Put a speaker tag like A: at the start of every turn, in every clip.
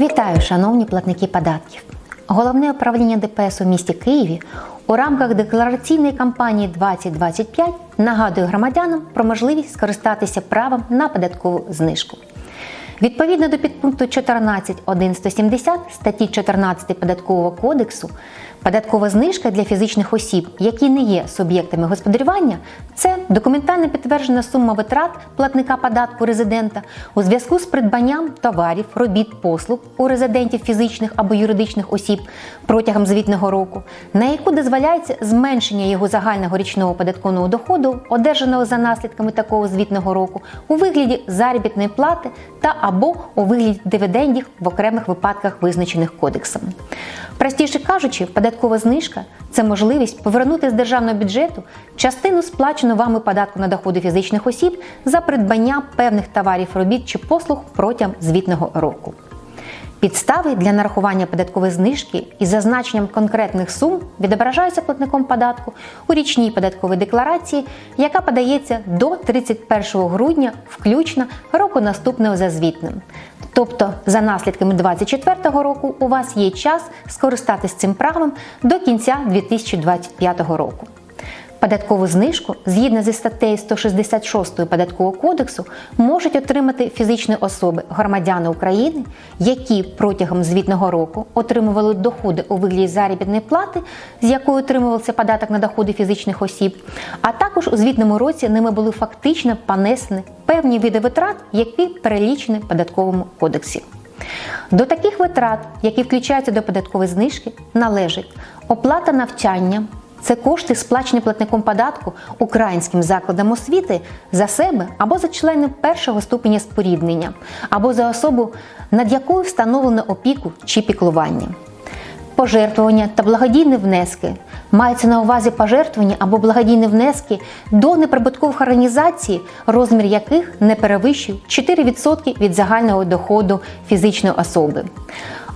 A: Вітаю, шановні платники податків. Головне управління ДПС у місті Києві у рамках деклараційної кампанії 2025 нагадує громадянам про можливість скористатися правом на податкову знижку. Відповідно до підпункту 14.1.170 статті 14 Податкового кодексу, податкова знижка для фізичних осіб, які не є суб'єктами господарювання, це документально підтверджена сума витрат платника податку резидента у зв'язку з придбанням товарів, робіт, послуг у резидентів фізичних або юридичних осіб протягом звітного року, на яку дозволяється зменшення його загального річного податкового доходу, одержаного за наслідками такого звітного року, у вигляді заробітної плати та або у вигляді дивідендів в окремих випадках, визначених кодексом. Простіше кажучи, податкова знижка це можливість повернути з державного бюджету частину сплачену вами податку на доходи фізичних осіб за придбання певних товарів, робіт чи послуг протягом звітного року. Підстави для нарахування податкової знижки із зазначенням конкретних сум відображаються платником податку у річній податковій декларації, яка подається до 31 грудня, включно року наступного за звітним. Тобто, за наслідками 2024 року у вас є час скористатися цим правом до кінця 2025 року. Податкову знижку згідно зі статтею 166 податкового кодексу можуть отримати фізичні особи громадяни України, які протягом звітного року отримували доходи у вигляді заробітної плати, з якої отримувався податок на доходи фізичних осіб, а також у звітному році ними були фактично понесені певні види витрат, які перелічені в податковому кодексі. До таких витрат, які включаються до податкової знижки, належить оплата навчання. Це кошти, сплачені платником податку українським закладам освіти за себе або за членів першого ступеня споріднення, або за особу, над якою встановлено опіку чи піклування. Пожертвування та благодійні внески мається на увазі пожертвування або благодійні внески до неприбуткових організацій, розмір яких не перевищує 4% від загального доходу фізичної особи.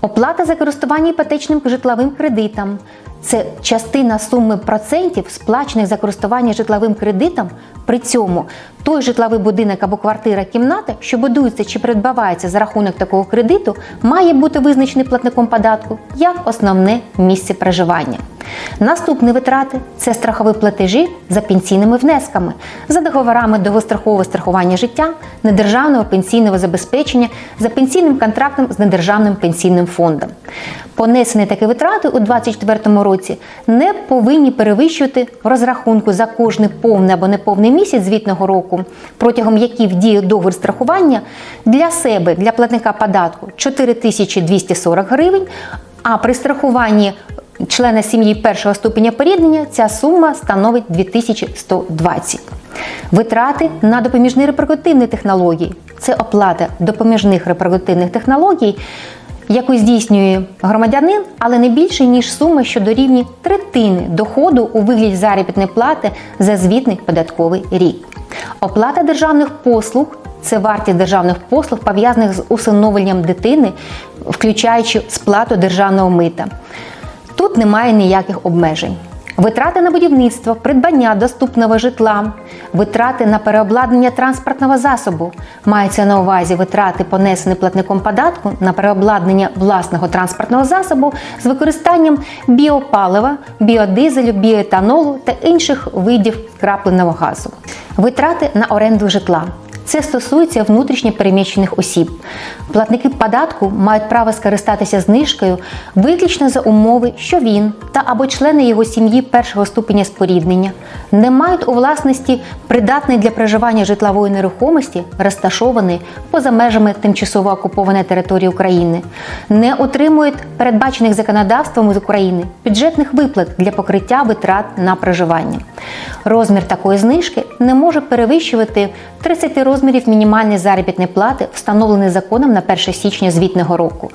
A: Оплата за користування іпотечним житловим кредитом це частина суми процентів, сплачених за користування житловим кредитом. При цьому той житловий будинок або квартира, кімната, що будується чи придбавається за рахунок такого кредиту, має бути визначений платником податку як основне місце проживання. Наступні витрати це страхові платежі за пенсійними внесками, за договорами довгострокового страхування життя, недержавного пенсійного забезпечення за пенсійним контрактом з недержавним пенсійним фондом. Понесені такі витрати у 2024 році не повинні перевищувати в розрахунку за кожний повний або неповний місяць звітного року, протягом яких діє договір страхування для себе, для платника податку 4240 гривень, а при страхуванні члена сім'ї першого ступеня поріднення ця сума становить 2120. Витрати на допоміжні репродуктивні технології це оплата допоміжних репродуктивних технологій, яку здійснює громадянин, але не більше, ніж сума, що дорівнює третини доходу у вигляді заробітної плати за звітний податковий рік. Оплата державних послуг це вартість державних послуг, пов'язаних з усиновленням дитини, включаючи сплату державного мита. Тут немає ніяких обмежень. Витрати на будівництво, придбання доступного житла, витрати на переобладнання транспортного засобу. Мається на увазі витрати, понесені платником податку на переобладнання власного транспортного засобу з використанням біопалива, біодизелю, біоетанолу та інших видів скрапленого газу. Витрати на оренду житла. Це стосується внутрішньо переміщених осіб. Платники податку мають право скористатися знижкою виключно за умови, що він та або члени його сім'ї першого ступеня споріднення не мають у власності придатної для проживання житлової нерухомості, розташованої поза межами тимчасово окупованої території України, не отримують передбачених законодавством з України бюджетних виплат для покриття витрат на проживання. Розмір такої знижки не може перевищувати 30 розмірів мінімальної заробітної плати, встановленої законом на 1 січня звітного року.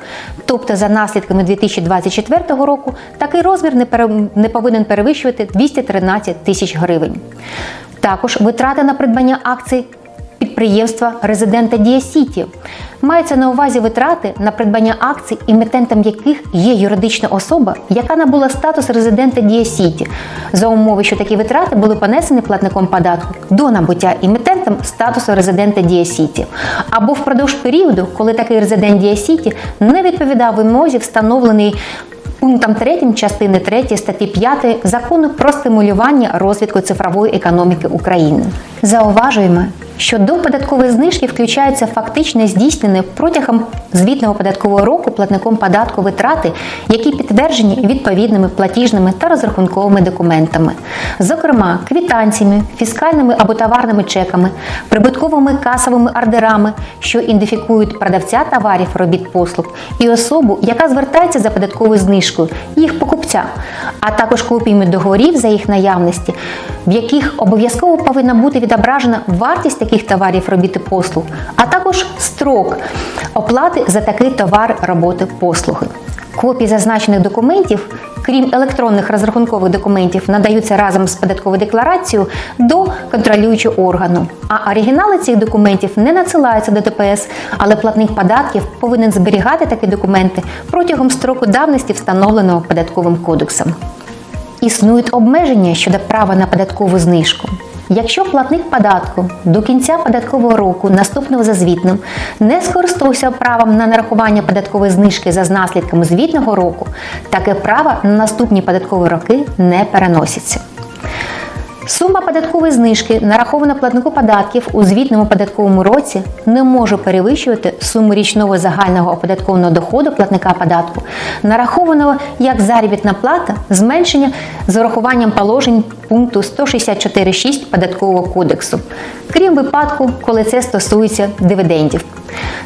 A: Тобто, за наслідками 2024 року такий розмір не, пере... не повинен перевищувати 213 тисяч гривень. Також витрати на придбання акцій підприємства резидента Дія Сіті. Мається на увазі витрати на придбання акцій, емітентом яких є юридична особа, яка набула статус резидента Дія Сіті, за умови, що такі витрати були понесені платником податку до набуття емітентом статусу резидента Дія Сіті, або впродовж періоду, коли такий резидент Дія Сіті не відповідав вимозі, встановлений пунктом 3 частини 3 статті 5 закону про стимулювання розвитку цифрової економіки України. Зауважуємо, що до податкової знижки включаються фактично здійснені протягом звітного податкового року платником податку витрати, які підтверджені відповідними платіжними та розрахунковими документами, зокрема квітанціями, фіскальними або товарними чеками, прибутковими касовими ордерами, що ідентифікують продавця товарів, робіт послуг, і особу, яка звертається за податковою знижкою, їх покупця, а також копіями договорів за їх наявності, в яких обов'язково повинна бути відображена вартість таких товарів, робіт і послуг, а також строк оплати за такий товар, роботи, послуги. Копії зазначених документів, крім електронних розрахункових документів, надаються разом з податковою декларацією до контролюючого органу. А оригінали цих документів не надсилаються до ДПС, але платник податків повинен зберігати такі документи протягом строку давності, встановленого податковим кодексом. Існують обмеження щодо права на податкову знижку. Якщо платник податку до кінця податкового року, наступного за звітним, не скористався правом на нарахування податкової знижки за наслідками звітного року, таке право на наступні податкові роки не переноситься. Сума податкової знижки, нарахована платнику податків у звітному податковому році, не може перевищувати суму річного загального оподаткованого доходу платника податку, нарахованого як заробітна плата, зменшення з урахуванням положень пункту 164.6 податкового кодексу, крім випадку, коли це стосується дивідендів.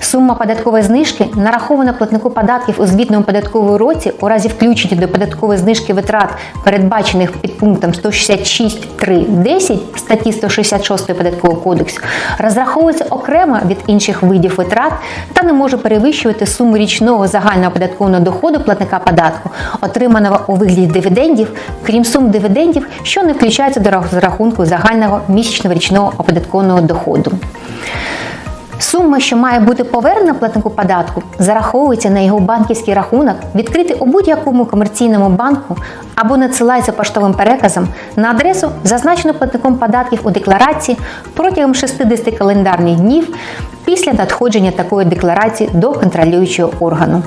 A: Сума податкової знижки нарахована платнику податків у звітному податковому році у разі включення до податкової знижки витрат, передбачених під пунктом 166.3.10 статті 166 податкового кодексу, розраховується окремо від інших видів витрат та не може перевищувати суму річного загального оподаткованого доходу платника податку, отриманого у вигляді дивідендів, крім сум дивідендів, що не включаються до розрахунку загального місячного річного оподаткованого доходу. Сума, що має бути повернена платнику податку, зараховується на його банківський рахунок, відкритий у будь-якому комерційному банку або надсилається поштовим переказом на адресу, зазначену платником податків у декларації протягом 60 календарних днів після надходження такої декларації до контролюючого органу.